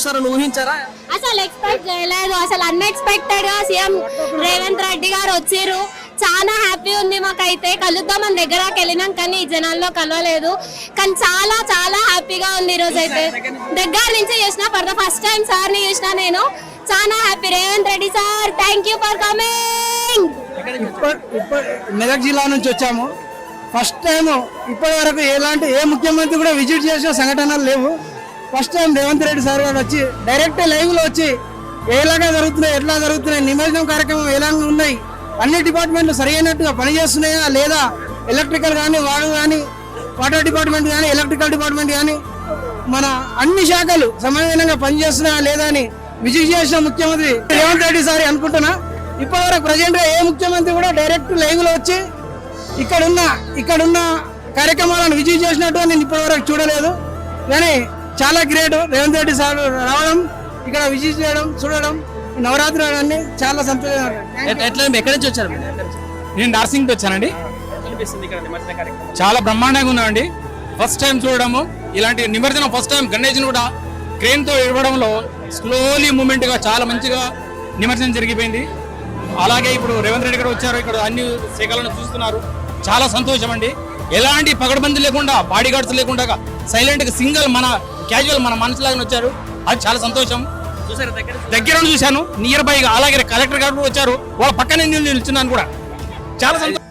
వస్తారని ఊహించారా? అసలు ఎక్స్పెక్ట్ చేయలేదు. అసలు అన్ఎక్స్పెక్టెడ్గా సీఎం రేవంత్ రెడ్డి గారు వచ్చిర్రు చాలా హ్యాపీ ఉంది మాకైతే. కలుద్దాం మన దగ్గరకు వెళ్ళినాం కానీ ఈ జనాల్లో కలవలేదు. కానీ చాలా చాలా హ్యాపీగా ఉంది ఈ రోజు అయితే దగ్గర నుంచి చూసిన ఫర్ ద ఫస్ట్ టైం సార్ని చూసిన నేను. చాలా happy Revanth Reddy sir thank you for coming Medak జిల్లా నుంచి వచ్చాము. ఫస్ట్ టైం ఇప్పటి వరకు ఎలాంటి ఏ ముఖ్యమంత్రి కూడా విజిట్ చేసిన సంఘటనలు లేవు. First time Revanth Reddy sir garu వచ్చి డైరెక్ట్ లైవ్లో వచ్చి ఎలాగా జరుగుతున్నాయి ఎట్లా జరుగుతున్నాయి నిమజ్జనం కార్యక్రమం ఎలా ఉన్నాయి అన్ని డిపార్ట్మెంట్లు సరైనట్టుగా పనిచేస్తున్నాయా లేదా ఎలక్ట్రికల్ కానీ వాడు కానీ వాటర్ డిపార్ట్మెంట్ కానీ ఎలక్ట్రికల్ డిపార్ట్మెంట్ కానీ మన అన్ని శాఖలు సమన్వయంగా పనిచేస్తున్నాయా లేదా అని విజిట్ చేసిన ముఖ్యమంత్రి రేవంత్ రెడ్డి సార్ అనుకుంటున్నా. ఇప్పటివరకు ప్రజెంట్గా ఏ ముఖ్యమంత్రి కూడా డైరెక్ట్ లైవ్లో వచ్చి ఇక్కడున్న ఇక్కడున్న కార్యక్రమాలను విజిట్ చేసినట్టు నేను ఇప్పటివరకు చూడలేదు. కానీ చాలా గ్రేట్. రేవంత్ రెడ్డి సార్ రావడం ఇక్కడ విజిట్ చేయడం చూడడం నవరాత్రి అన్ని చాలా సంతోషంగా ఎట్- ఎట్లా ఎక్కడి నుంచి వచ్చారు? నేను నర్సింగ్ వచ్చానండి. అనిపిస్తుంది ఇక్కడ నిమజ్జన కార్యక్రమం. చాలా బ్రహ్మాండంగా ఉందండి ఫస్ట్ టైం చూడడము ఇలాంటి నిమజ్జనం ఫస్ట్ టైం గణేష్ని కూడా క్రెయిన్తో ఇవ్వడంలో స్లోలీ మూమెంట్గా చాలా మంచిగా నిమజ్జనం జరిగిపోయింది. అలాగే ఇప్పుడు రేవంత్ రెడ్డి గారు వచ్చారు ఇక్కడ అన్ని శాఖలను చూస్తున్నారు. చాలా సంతోషం అండి ఎలాంటి పగడబంది లేకుండా బాడీ గార్డ్స్ లేకుండా సైలెంట్గా సింగిల్ మన క్యాజువల్ మన మనసులాగా వచ్చారు. అది చాలా సంతోషం. దగ్గర చూశాను. నియర్ బై అలాగే కలెక్టర్ గారు వచ్చారు. వాళ్ళ పక్కనే నేను నిల్చున్నాను కూడా. చాలా సంతోషం.